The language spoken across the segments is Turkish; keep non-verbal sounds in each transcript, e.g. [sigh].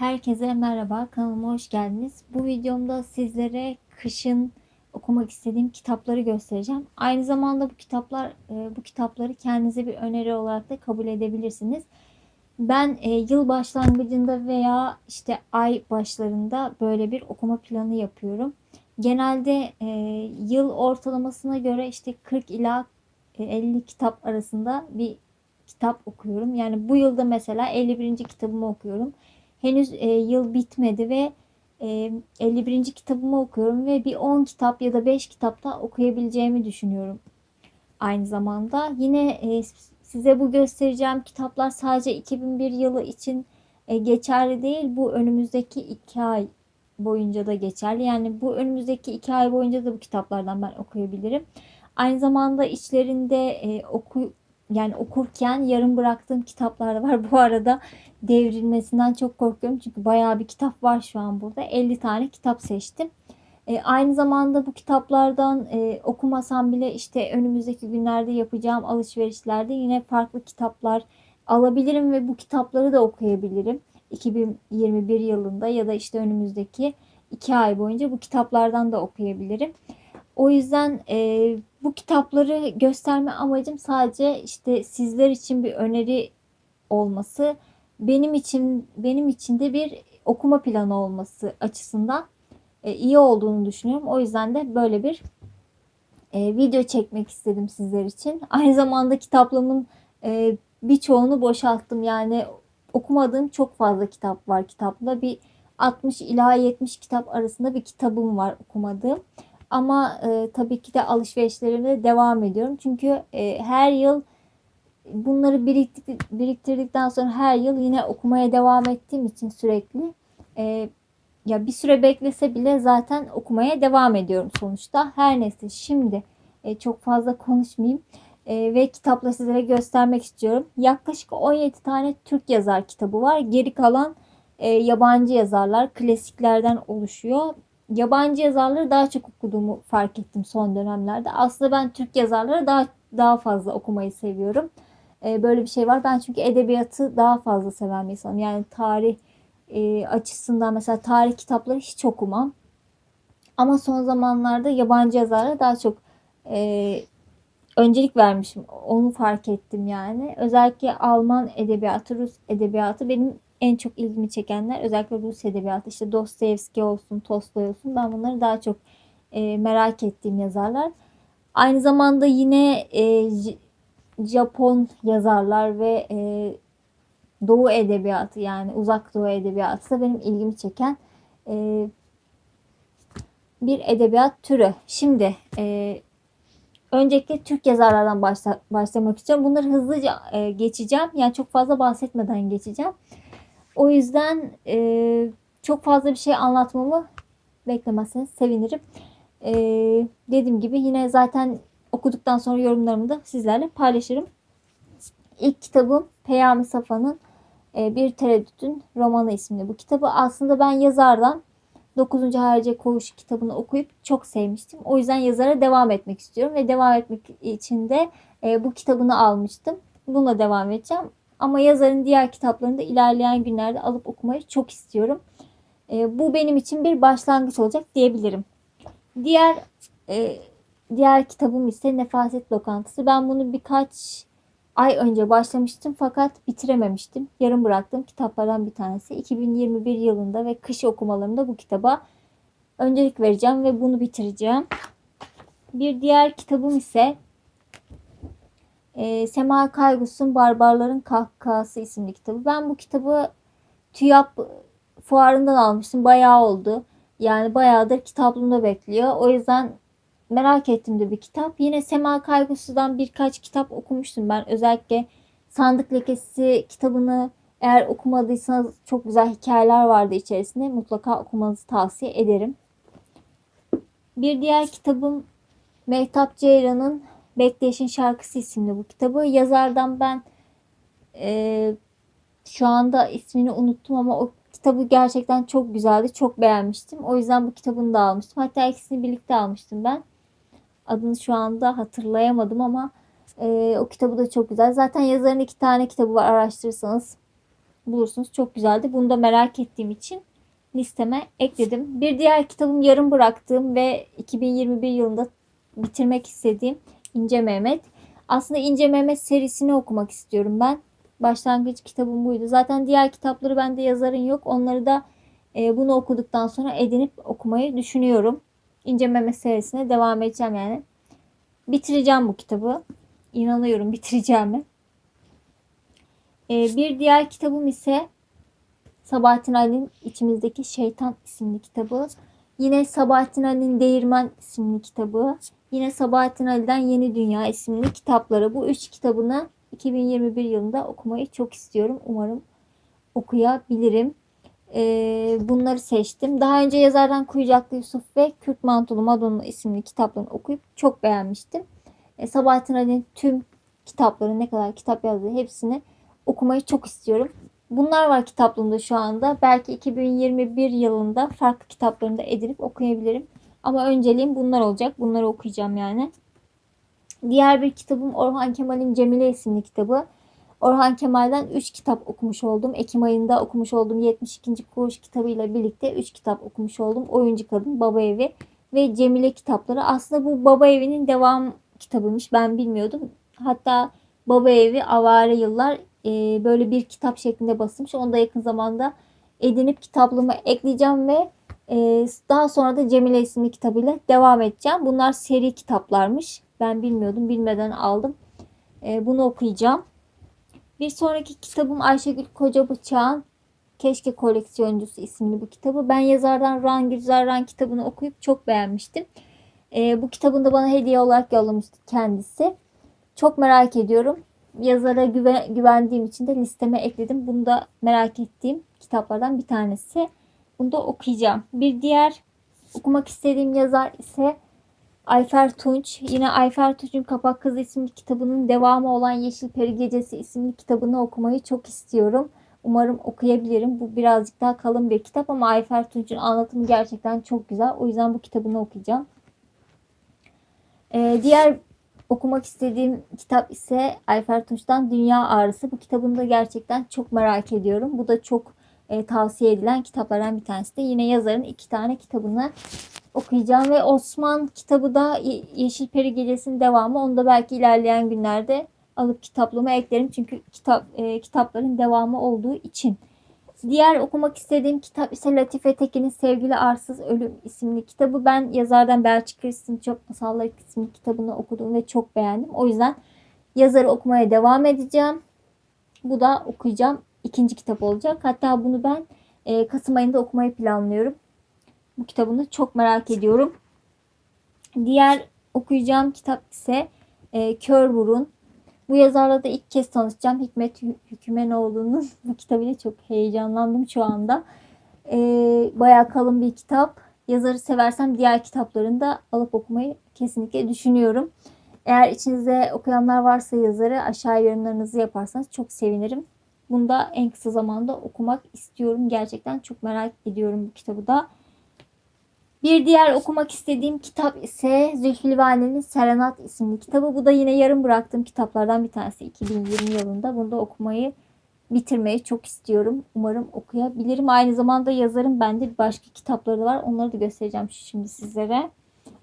Herkese merhaba, kanalıma hoş geldiniz. Bu videomda sizlere kışın okumak istediğim kitapları göstereceğim. Aynı zamanda bu kitaplar e, bu kitapları kendinize bir öneri olarak da kabul edebilirsiniz. Ben e, yıl başlangıcında veya işte ay başlarında böyle bir okuma planı yapıyorum. Genelde e, yıl ortalamasına göre işte 40 ila 50 kitap arasında bir kitap okuyorum. Yani bu yılda mesela 51. kitabımı okuyorum henüz e, yıl bitmedi ve e, 51. kitabımı okuyorum ve bir 10 kitap ya da 5 kitapta okuyabileceğimi düşünüyorum. Aynı zamanda yine e, size bu göstereceğim kitaplar sadece 2001 yılı için e, geçerli değil. Bu önümüzdeki 2 ay boyunca da geçerli. Yani bu önümüzdeki 2 ay boyunca da bu kitaplardan ben okuyabilirim. Aynı zamanda içlerinde e, oku yani okurken yarım bıraktığım kitaplar var. [laughs] Bu arada devrilmesinden çok korkuyorum. Çünkü bayağı bir kitap var şu an burada. 50 tane kitap seçtim. E, aynı zamanda bu kitaplardan e, okumasam bile işte önümüzdeki günlerde yapacağım alışverişlerde yine farklı kitaplar alabilirim ve bu kitapları da okuyabilirim. 2021 yılında ya da işte önümüzdeki 2 ay boyunca bu kitaplardan da okuyabilirim. O yüzden e, bu kitapları gösterme amacım sadece işte sizler için bir öneri olması, benim için benim için de bir okuma planı olması açısından e, iyi olduğunu düşünüyorum. O yüzden de böyle bir e, video çekmek istedim sizler için. Aynı zamanda kitaplığımın e, birçoğunu boşalttım. Yani okumadığım çok fazla kitap var kitapla. Bir 60 ila 70 kitap arasında bir kitabım var okumadığım. Ama e, tabii ki de alışverişlerime devam ediyorum. Çünkü e, her yıl bunları biriktirdikten sonra her yıl yine okumaya devam ettiğim için sürekli e, ya bir süre beklese bile zaten okumaya devam ediyorum sonuçta. Her neyse şimdi e, çok fazla konuşmayayım e, ve kitapla sizlere göstermek istiyorum. Yaklaşık 17 tane Türk yazar kitabı var. Geri kalan e, yabancı yazarlar klasiklerden oluşuyor yabancı yazarları daha çok okuduğumu fark ettim son dönemlerde. Aslında ben Türk yazarları daha daha fazla okumayı seviyorum. Ee, böyle bir şey var. Ben çünkü edebiyatı daha fazla seven bir insanım. Yani tarih e, açısından mesela tarih kitapları hiç okumam. Ama son zamanlarda yabancı yazarlara daha çok e, öncelik vermişim. Onu fark ettim yani. Özellikle Alman edebiyatı, Rus edebiyatı benim en çok ilgimi çekenler özellikle Rus edebiyatı işte Dostoyevski olsun, Tolstoy olsun ben bunları daha çok e, merak ettiğim yazarlar. Aynı zamanda yine e, Japon yazarlar ve e, Doğu edebiyatı yani uzak Doğu edebiyatı da benim ilgimi çeken e, bir edebiyat türü. Şimdi e, öncelikle Türk yazarlardan başla, başlamak istiyorum. Bunları hızlıca e, geçeceğim. Yani çok fazla bahsetmeden geçeceğim. O yüzden e, çok fazla bir şey anlatmamı beklemezseniz sevinirim. E, dediğim gibi yine zaten okuduktan sonra yorumlarımı da sizlerle paylaşırım. İlk kitabım Peyami Safa'nın e, Bir Tereddütün Romanı isimli bu kitabı. Aslında ben yazardan 9. Harice Koğuş kitabını okuyup çok sevmiştim. O yüzden yazara devam etmek istiyorum ve devam etmek için de e, bu kitabını almıştım. Bununla devam edeceğim. Ama yazarın diğer kitaplarını da ilerleyen günlerde alıp okumayı çok istiyorum. E, bu benim için bir başlangıç olacak diyebilirim. Diğer e, diğer kitabım ise Nefaset Lokantası. Ben bunu birkaç ay önce başlamıştım fakat bitirememiştim. Yarım bıraktığım kitaplardan bir tanesi. 2021 yılında ve kış okumalarımda bu kitaba öncelik vereceğim ve bunu bitireceğim. Bir diğer kitabım ise e, Sema Kaygus'un Barbarların Kahkahası isimli kitabı. Ben bu kitabı TÜYAP fuarından almıştım. Bayağı oldu. Yani bayağıdır kitaplığımda bekliyor. O yüzden merak ettim de bir kitap. Yine Sema Kaygus'dan birkaç kitap okumuştum ben. Özellikle Sandık Lekesi kitabını eğer okumadıysanız çok güzel hikayeler vardı içerisinde. Mutlaka okumanızı tavsiye ederim. Bir diğer kitabım Mehtap Ceyran'ın Bekleyişin Şarkısı isimli bu kitabı. Yazardan ben e, şu anda ismini unuttum ama o kitabı gerçekten çok güzeldi. Çok beğenmiştim. O yüzden bu kitabını da almıştım. Hatta ikisini birlikte almıştım ben. Adını şu anda hatırlayamadım ama e, o kitabı da çok güzel. Zaten yazarın iki tane kitabı var araştırırsanız bulursunuz. Çok güzeldi. Bunu da merak ettiğim için listeme ekledim. Bir diğer kitabım yarım bıraktığım ve 2021 yılında bitirmek istediğim İnce Mehmet. Aslında İnce Mehmet serisini okumak istiyorum ben. Başlangıç kitabım buydu. Zaten diğer kitapları bende yazarın yok. Onları da e, bunu okuduktan sonra edinip okumayı düşünüyorum. İnce Mehmet serisine devam edeceğim yani. Bitireceğim bu kitabı. İnanıyorum [laughs] bitireceğimi. E, bir diğer kitabım ise Sabahattin Ali'nin İçimizdeki Şeytan isimli kitabı. Yine Sabahattin Ali'nin Değirmen isimli kitabı. Yine Sabahattin Ali'den Yeni Dünya isimli kitapları. Bu üç kitabını 2021 yılında okumayı çok istiyorum. Umarım okuyabilirim. Ee, bunları seçtim. Daha önce yazardan Kuyucaklı Yusuf ve Kürt Mantolu Madonna isimli kitaplarını okuyup çok beğenmiştim. Ee, Sabahattin Ali'nin tüm kitapları ne kadar kitap yazdığı hepsini okumayı çok istiyorum. Bunlar var kitaplığımda şu anda. Belki 2021 yılında farklı kitaplarını da edinip okuyabilirim. Ama önceliğim bunlar olacak. Bunları okuyacağım yani. Diğer bir kitabım Orhan Kemal'in Cemile isimli kitabı. Orhan Kemal'den 3 kitap okumuş oldum. Ekim ayında okumuş olduğum 72. Koğuş kitabıyla birlikte 3 kitap okumuş oldum. Oyuncu Kadın, Baba Evi ve Cemile kitapları. Aslında bu Baba Evi'nin devam kitabıymış. Ben bilmiyordum. Hatta Baba Evi Avare Yıllar e, böyle bir kitap şeklinde basılmış. Onu da yakın zamanda edinip kitaplığıma ekleyeceğim ve daha sonra da Cemile isimli kitabıyla devam edeceğim. Bunlar seri kitaplarmış. Ben bilmiyordum. Bilmeden aldım. E, bunu okuyacağım. Bir sonraki kitabım Ayşegül Koca Bıçağ'ın Keşke Koleksiyoncusu isimli bu kitabı. Ben yazardan Ran Güzel kitabını okuyup çok beğenmiştim. E, bu kitabını da bana hediye olarak yollamıştı kendisi. Çok merak ediyorum. Yazara güve, güvendiğim için de listeme ekledim. Bunu da merak ettiğim kitaplardan bir tanesi. Bunu da okuyacağım. Bir diğer okumak istediğim yazar ise Ayfer Tunç. Yine Ayfer Tunç'un Kapak Kızı isimli kitabının devamı olan Yeşil Peri Gecesi isimli kitabını okumayı çok istiyorum. Umarım okuyabilirim. Bu birazcık daha kalın bir kitap ama Ayfer Tunç'un anlatımı gerçekten çok güzel. O yüzden bu kitabını okuyacağım. Ee, diğer okumak istediğim kitap ise Ayfer Tunç'tan Dünya Ağrısı. Bu kitabını da gerçekten çok merak ediyorum. Bu da çok e, tavsiye edilen kitaplardan bir tanesi de. Yine yazarın iki tane kitabını okuyacağım ve Osman kitabı da Yeşil Peri Gecesi'nin devamı. Onu da belki ilerleyen günlerde alıp kitaplığıma eklerim. Çünkü kitap e, kitapların devamı olduğu için. Diğer okumak istediğim kitap ise Latife Tekin'in Sevgili Arsız Ölüm isimli kitabı. Ben yazardan Belçik Kristin Çok Masallar isimli kitabını okudum ve çok beğendim. O yüzden yazarı okumaya devam edeceğim. Bu da okuyacağım ikinci kitap olacak. Hatta bunu ben e, Kasım ayında okumayı planlıyorum. Bu kitabını çok merak ediyorum. Diğer okuyacağım kitap ise e, Kör Burun. Bu yazarla da ilk kez tanışacağım. Hikmet Hükümenoğlu'nun [laughs] bu kitabıyla çok heyecanlandım şu anda. E, bayağı kalın bir kitap. Yazarı seversem diğer kitaplarını da alıp okumayı kesinlikle düşünüyorum. Eğer içinizde okuyanlar varsa yazarı aşağı yorumlarınızı yaparsanız çok sevinirim. Bunu da en kısa zamanda okumak istiyorum. Gerçekten çok merak ediyorum bu kitabı da. Bir diğer okumak istediğim kitap ise Zülfü Livaneli'nin Serenat isimli kitabı. Bu da yine yarım bıraktığım kitaplardan bir tanesi 2020 yılında. Bunu da okumayı bitirmeyi çok istiyorum. Umarım okuyabilirim. Aynı zamanda yazarım bende başka kitapları var. Onları da göstereceğim şimdi sizlere.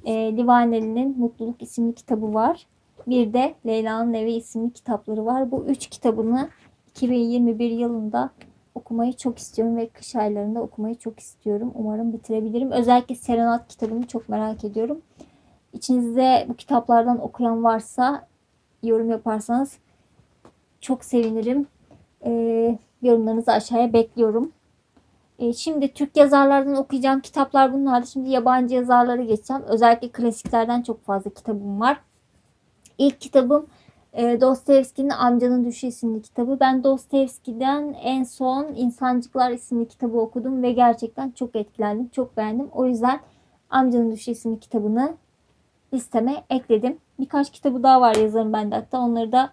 E, Livaneli'nin Mutluluk isimli kitabı var. Bir de Leyla'nın Evi isimli kitapları var. Bu üç kitabını 2021 yılında okumayı çok istiyorum ve kış aylarında okumayı çok istiyorum. Umarım bitirebilirim. Özellikle Serenat kitabını çok merak ediyorum. İçinizde bu kitaplardan okuyan varsa yorum yaparsanız çok sevinirim. Ee, yorumlarınızı aşağıya bekliyorum. Ee, şimdi Türk yazarlardan okuyacağım kitaplar bunlardı. Şimdi yabancı yazarlara geçeceğim. Özellikle klasiklerden çok fazla kitabım var. İlk kitabım e, Dostoyevski'nin Amcanın Düşü isimli kitabı. Ben Dostoyevski'den en son İnsancıklar isimli kitabı okudum ve gerçekten çok etkilendim, çok beğendim. O yüzden Amcanın Düşü isimli kitabını listeme ekledim. Birkaç kitabı daha var yazarım bende hatta onları da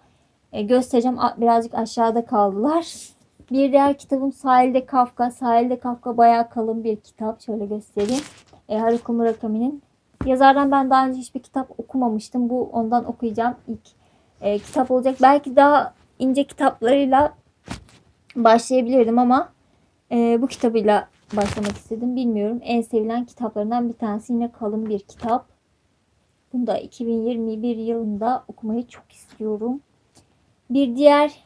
e, göstereceğim. Birazcık aşağıda kaldılar. [laughs] Bir diğer kitabım Sahilde Kafka. Sahilde Kafka bayağı kalın bir kitap. Şöyle göstereyim. E, Haruki Murakami'nin. Yazardan ben daha önce hiçbir kitap okumamıştım. Bu ondan okuyacağım ilk e, kitap olacak. Belki daha ince kitaplarıyla başlayabilirdim ama e, bu kitabıyla başlamak istedim. Bilmiyorum. En sevilen kitaplarından bir tanesi yine kalın bir kitap. Bunu da 2021 yılında okumayı çok istiyorum. Bir diğer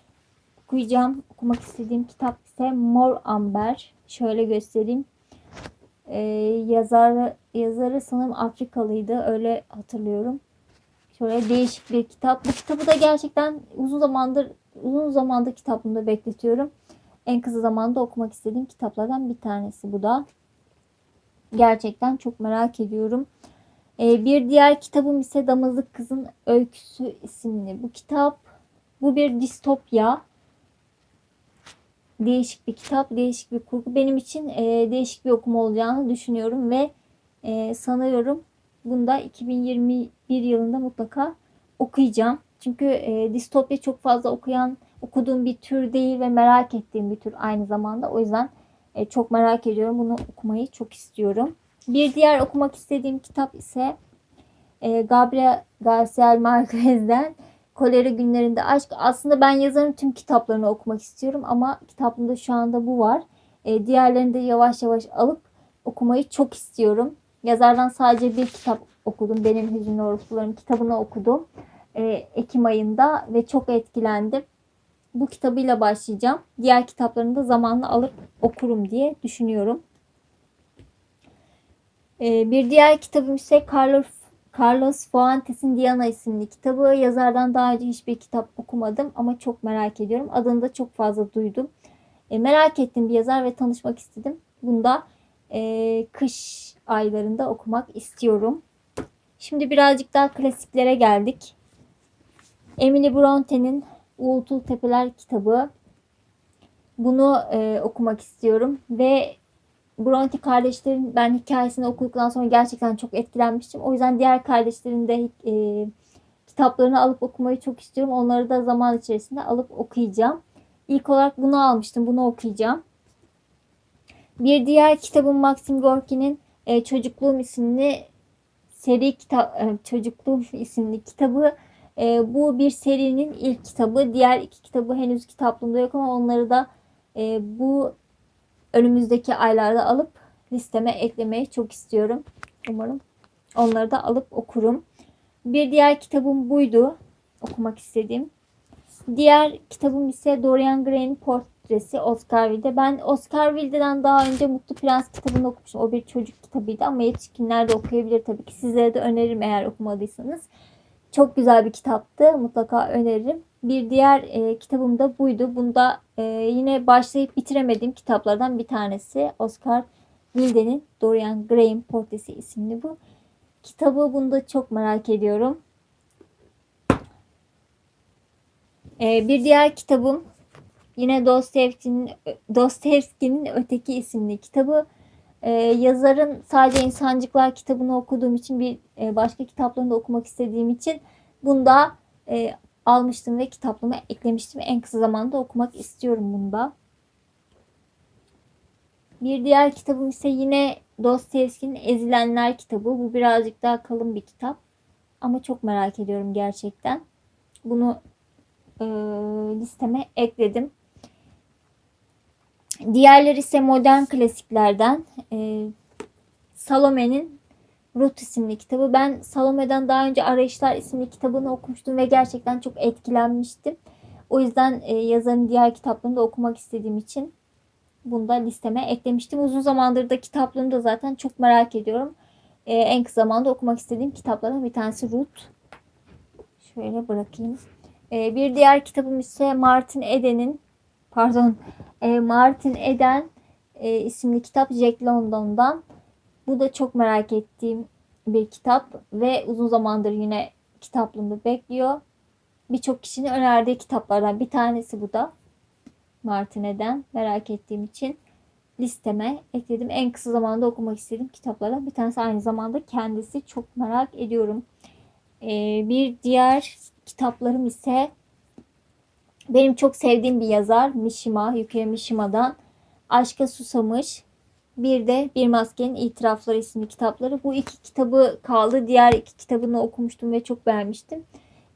okuyacağım, okumak istediğim kitap ise Mor Amber. Şöyle göstereyim. Ee, yazarı, yazarı sanırım Afrikalıydı. Öyle hatırlıyorum. Şöyle değişik bir kitap. Bu kitabı da gerçekten uzun zamandır uzun zamandır kitabımda bekletiyorum. En kısa zamanda okumak istediğim kitaplardan bir tanesi bu da. Gerçekten çok merak ediyorum. Ee, bir diğer kitabım ise Damızlık Kızın Öyküsü isimli. Bu kitap bu bir distopya. Değişik bir kitap, değişik bir kurgu. Benim için e, değişik bir okuma olacağını düşünüyorum ve e, sanıyorum bunda 2021 yılında mutlaka okuyacağım. Çünkü e, distopya çok fazla okuyan, okuduğum bir tür değil ve merak ettiğim bir tür aynı zamanda. O yüzden e, çok merak ediyorum. Bunu okumayı çok istiyorum. Bir diğer okumak istediğim kitap ise e, Gabriel Garcia Marquez'den Kolera Günlerinde Aşk. Aslında ben yazarın tüm kitaplarını okumak istiyorum ama kitabımda şu anda bu var. E, diğerlerini de yavaş yavaş alıp okumayı çok istiyorum. Yazardan sadece bir kitap okudum. Benim Hüzünlü Orospularım kitabını okudum. E, Ekim ayında ve çok etkilendim. Bu kitabıyla başlayacağım. Diğer kitaplarını da zamanla alıp okurum diye düşünüyorum. E, bir diğer kitabım ise Carlos Carlos Fuentes'in Diana isimli kitabı. Yazardan daha önce hiçbir kitap okumadım ama çok merak ediyorum. Adını da çok fazla duydum. E, merak ettim bir yazar ve tanışmak istedim. Bunda e, kış aylarında okumak istiyorum. Şimdi birazcık daha klasiklere geldik. Emily Bronte'nin Uğultul Tepeler kitabı. Bunu e, okumak istiyorum ve Bronte kardeşlerin ben hikayesini okuduktan sonra gerçekten çok etkilenmiştim. O yüzden diğer kardeşlerin de e, kitaplarını alıp okumayı çok istiyorum. Onları da zaman içerisinde alıp okuyacağım. İlk olarak bunu almıştım. Bunu okuyacağım. Bir diğer kitabım Maxim Gorki'nin e, Çocukluğum isimli seri kitap e, Çocukluğum isimli kitabı. E, bu bir serinin ilk kitabı. Diğer iki kitabı henüz kitaplığımda yok ama onları da e, bu önümüzdeki aylarda alıp listeme eklemeyi çok istiyorum. Umarım onları da alıp okurum. Bir diğer kitabım buydu. Okumak istediğim. Diğer kitabım ise Dorian Gray'in portresi Oscar Wilde. Ben Oscar Wilde'den daha önce Mutlu Prens kitabını okumuştum. O bir çocuk kitabıydı ama yetişkinler de okuyabilir tabii ki. Sizlere de öneririm eğer okumadıysanız. Çok güzel bir kitaptı. Mutlaka öneririm. Bir diğer e, kitabım da buydu. Bunda e, yine başlayıp bitiremediğim kitaplardan bir tanesi. Oscar Wilde'nin Dorian Gray'in Portresi isimli bu. Kitabı bunda çok merak ediyorum. E, bir diğer kitabım yine Dostoyevski'nin Öteki isimli kitabı. Ee, yazarın sadece İnsancıklar kitabını okuduğum için bir e, başka kitaplarını da okumak istediğim için bunda e, almıştım ve kitaplığıma eklemiştim. En kısa zamanda okumak istiyorum bunda. Bir diğer kitabım ise yine Dostoyevski'nin Ezilenler kitabı. Bu birazcık daha kalın bir kitap. Ama çok merak ediyorum gerçekten. Bunu e, listeme ekledim. Diğerleri ise modern klasiklerden. E, Salome'nin Ruth isimli kitabı. Ben Salome'den daha önce Arayışlar isimli kitabını okumuştum ve gerçekten çok etkilenmiştim. O yüzden e, yazarın diğer kitaplarını da okumak istediğim için bunu da listeme eklemiştim. Uzun zamandır da kitaplığını da zaten çok merak ediyorum. E, en kısa zamanda okumak istediğim kitaplardan bir tanesi Ruth. Şöyle bırakayım. E, bir diğer kitabım ise Martin Eden'in pardon e, Martin Eden e, isimli kitap Jack London'dan. Bu da çok merak ettiğim bir kitap ve uzun zamandır yine kitaplığımda bekliyor. Birçok kişinin önerdiği kitaplardan bir tanesi bu da. Martin Eden merak ettiğim için listeme ekledim. En kısa zamanda okumak istediğim kitaplardan bir tanesi aynı zamanda kendisi çok merak ediyorum. Ee, bir diğer kitaplarım ise benim çok sevdiğim bir yazar Mishima, Yukio Mishima'dan Aşka Susamış. Bir de Bir Maskenin İtirafları isimli kitapları. Bu iki kitabı kaldı. Diğer iki kitabını okumuştum ve çok beğenmiştim.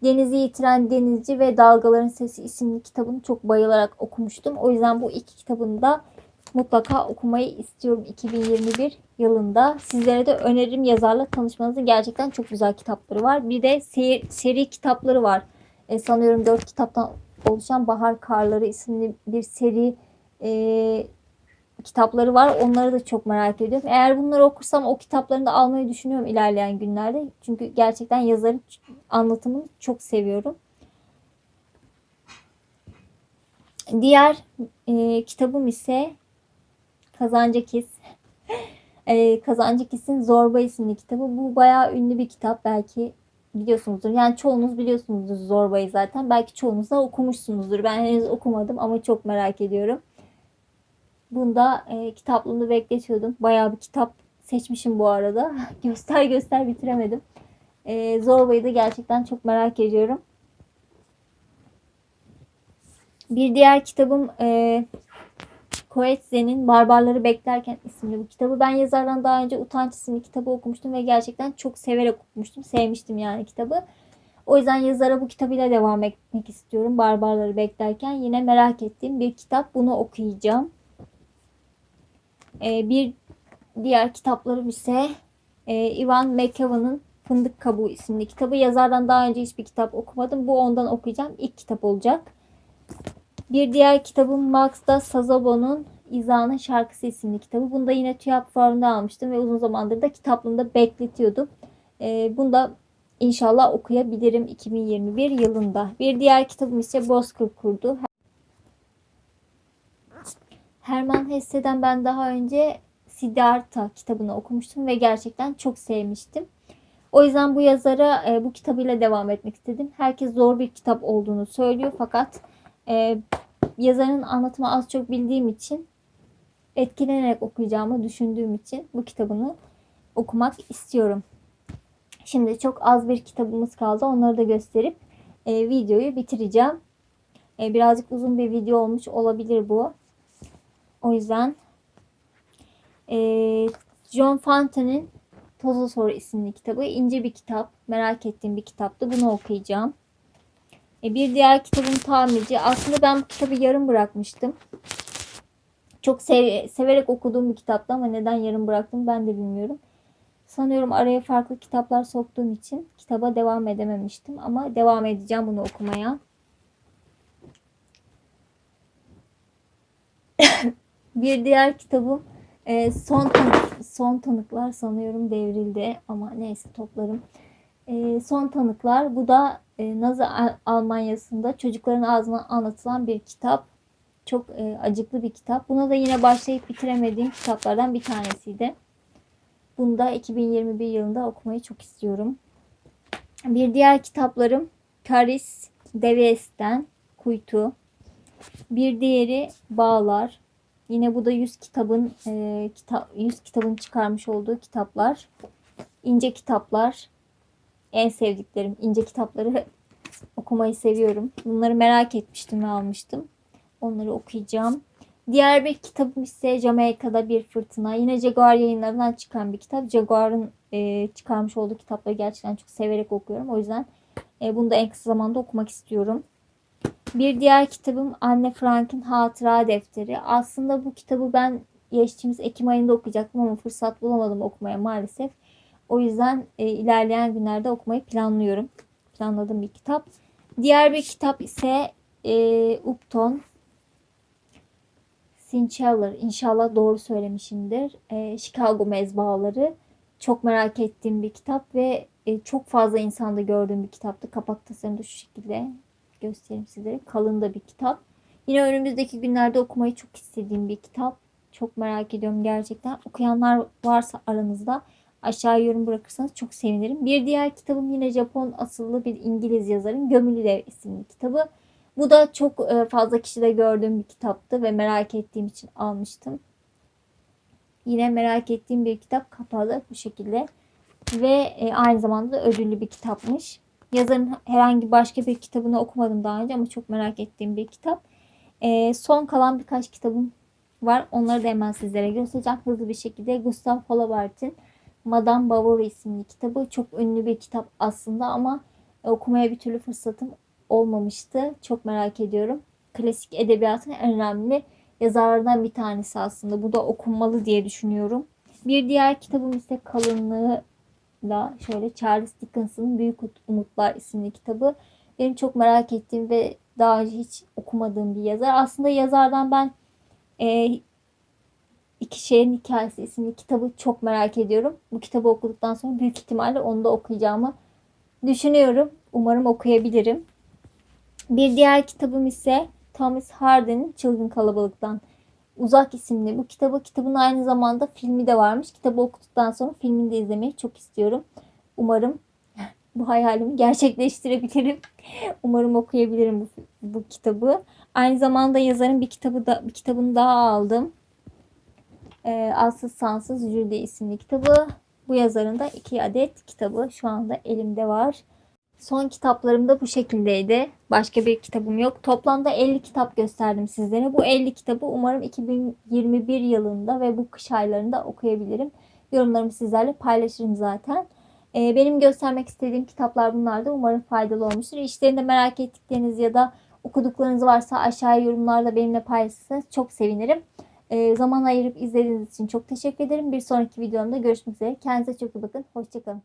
Denizi Yitiren Denizci ve Dalgaların Sesi isimli kitabını çok bayılarak okumuştum. O yüzden bu iki kitabını da mutlaka okumayı istiyorum 2021 yılında. Sizlere de öneririm yazarla tanışmanızı. Gerçekten çok güzel kitapları var. Bir de seri, seri kitapları var. E, sanıyorum 4 kitaptan oluşan Bahar Karları isimli bir seri e, kitapları var. Onları da çok merak ediyorum. Eğer bunları okursam o kitaplarını da almayı düşünüyorum ilerleyen günlerde. Çünkü gerçekten yazarın anlatımını çok seviyorum. Diğer e, kitabım ise Kazancı Kis. [laughs] e, Kazancı Zorba isimli kitabı. Bu bayağı ünlü bir kitap. Belki biliyorsunuzdur. Yani çoğunuz biliyorsunuzdur Zorba'yı zaten. Belki çoğunuz da okumuşsunuzdur. Ben henüz okumadım ama çok merak ediyorum. Bunda e, kitaplığımda bekletiyordum. Bayağı bir kitap seçmişim bu arada. [laughs] göster göster bitiremedim. E, Zorba'yı da gerçekten çok merak ediyorum. Bir diğer kitabım e, Coetze'nin Barbarları Beklerken isimli bu kitabı. Ben yazardan daha önce Utanç isimli kitabı okumuştum ve gerçekten çok severek okumuştum. Sevmiştim yani kitabı. O yüzden yazara bu kitabıyla devam etmek istiyorum. Barbarları Beklerken yine merak ettiğim bir kitap. Bunu okuyacağım. Ee, bir diğer kitaplarım ise e, Ivan McEwan'ın Fındık Kabuğu isimli kitabı. Yazardan daha önce hiçbir kitap okumadım. Bu ondan okuyacağım. İlk kitap olacak. Bir diğer kitabım Max'da Sazabo'nun İza'nın Şarkısı isimli kitabı. Bunu da yine TÜYAP fuarında almıştım ve uzun zamandır da kitaplığımda bekletiyordum. Ee, bunu da inşallah okuyabilirim 2021 yılında. Bir diğer kitabım ise Bozkır Kurdu. Herman Hesse'den ben daha önce Siddhartha kitabını okumuştum ve gerçekten çok sevmiştim. O yüzden bu yazara e, bu kitabıyla devam etmek istedim. Herkes zor bir kitap olduğunu söylüyor fakat e, yazarın anlatımı az çok bildiğim için etkilenerek okuyacağımı düşündüğüm için bu kitabını okumak istiyorum. Şimdi çok az bir kitabımız kaldı. Onları da gösterip e, videoyu bitireceğim. E, birazcık uzun bir video olmuş olabilir bu. O yüzden e, John Fantane'in Toza Soru isimli kitabı ince bir kitap. Merak ettiğim bir kitaptı. Bunu okuyacağım. E, bir diğer kitabım Tamirci. Aslında ben bu kitabı yarım bırakmıştım. Çok sev severek okuduğum bir kitaptı ama neden yarım bıraktım ben de bilmiyorum. Sanıyorum araya farklı kitaplar soktuğum için kitaba devam edememiştim. Ama devam edeceğim bunu okumaya. [laughs] bir diğer kitabım e, son tanık, son tanıklar sanıyorum devrildi ama neyse toplarım. E, son tanıklar bu da e, Nazi Almanya'sında çocukların ağzına anlatılan bir kitap. Çok e, acıklı bir kitap. Buna da yine başlayıp bitiremediğim kitaplardan bir tanesiydi. Bunu da 2021 yılında okumayı çok istiyorum. Bir diğer kitaplarım Karis Deves'ten Kuytu. Bir diğeri Bağlar. Yine bu da 100 kitabın e, kitap 100 kitabın çıkarmış olduğu kitaplar. İnce kitaplar. En sevdiklerim ince kitapları [laughs] okumayı seviyorum. Bunları merak etmiştim ve almıştım. Onları okuyacağım. Diğer bir kitabım ise Jamaika'da bir fırtına. Yine Jaguar yayınlarından çıkan bir kitap. Jaguar'ın e, çıkarmış olduğu kitapları gerçekten çok severek okuyorum. O yüzden e, bunu da en kısa zamanda okumak istiyorum. Bir diğer kitabım Anne Frank'in Hatıra Defteri. Aslında bu kitabı ben geçtiğimiz Ekim ayında okuyacaktım ama fırsat bulamadım okumaya maalesef. O yüzden e, ilerleyen günlerde okumayı planlıyorum. Planladığım bir kitap. Diğer bir kitap ise e, Upton Sincheller. İnşallah doğru söylemişimdir. E, Chicago Mezbahaları. Çok merak ettiğim bir kitap ve e, çok fazla insanda gördüğüm bir kitaptı. Kapak tasarımı da şu şekilde göstereyim sizlere. Kalın da bir kitap. Yine önümüzdeki günlerde okumayı çok istediğim bir kitap. Çok merak ediyorum gerçekten. Okuyanlar varsa aranızda aşağı yorum bırakırsanız çok sevinirim. Bir diğer kitabım yine Japon asıllı bir İngiliz yazarın Gömülü Dev isimli kitabı. Bu da çok e, fazla kişide gördüğüm bir kitaptı ve merak ettiğim için almıştım. Yine merak ettiğim bir kitap kapalı bu şekilde. Ve e, aynı zamanda da ödüllü bir kitapmış. Yazarın herhangi başka bir kitabını okumadım daha önce ama çok merak ettiğim bir kitap. E, son kalan birkaç kitabım var. Onları da hemen sizlere göstereceğim hızlı bir şekilde. Gustav Holbert'in Madame Bovary isimli kitabı. Çok ünlü bir kitap aslında ama okumaya bir türlü fırsatım olmamıştı. Çok merak ediyorum. Klasik edebiyatın en önemli yazarlardan bir tanesi aslında. Bu da okunmalı diye düşünüyorum. Bir diğer kitabım ise kalınlığı da şöyle Charles Dickens'ın Büyük Umutlar isimli kitabı. Benim çok merak ettiğim ve daha önce hiç okumadığım bir yazar. Aslında yazardan ben e, İki Şehrin Hikayesi isimli kitabı çok merak ediyorum. Bu kitabı okuduktan sonra büyük ihtimalle onu da okuyacağımı düşünüyorum. Umarım okuyabilirim. Bir diğer kitabım ise Thomas Hardy'nin Çılgın Kalabalık'tan Uzak isimli bu kitabı. Kitabın aynı zamanda filmi de varmış. Kitabı okuduktan sonra filmini de izlemeyi çok istiyorum. Umarım [laughs] bu hayalimi gerçekleştirebilirim. [laughs] Umarım okuyabilirim bu, bu kitabı. Aynı zamanda yazarın bir kitabı da bir kitabını daha aldım. E, Alsız Sansız Jülde isimli kitabı. Bu yazarın da iki adet kitabı şu anda elimde var. Son kitaplarım da bu şekildeydi. Başka bir kitabım yok. Toplamda 50 kitap gösterdim sizlere. Bu 50 kitabı umarım 2021 yılında ve bu kış aylarında okuyabilirim. Yorumlarımı sizlerle paylaşırım zaten. Ee, benim göstermek istediğim kitaplar bunlar da umarım faydalı olmuştur. İşlerinde merak ettikleriniz ya da okuduklarınız varsa aşağıya yorumlarda benimle paylaşırsanız çok sevinirim. Ee, zaman ayırıp izlediğiniz için çok teşekkür ederim. Bir sonraki videomda görüşmek üzere. Kendinize çok iyi bakın. Hoşçakalın.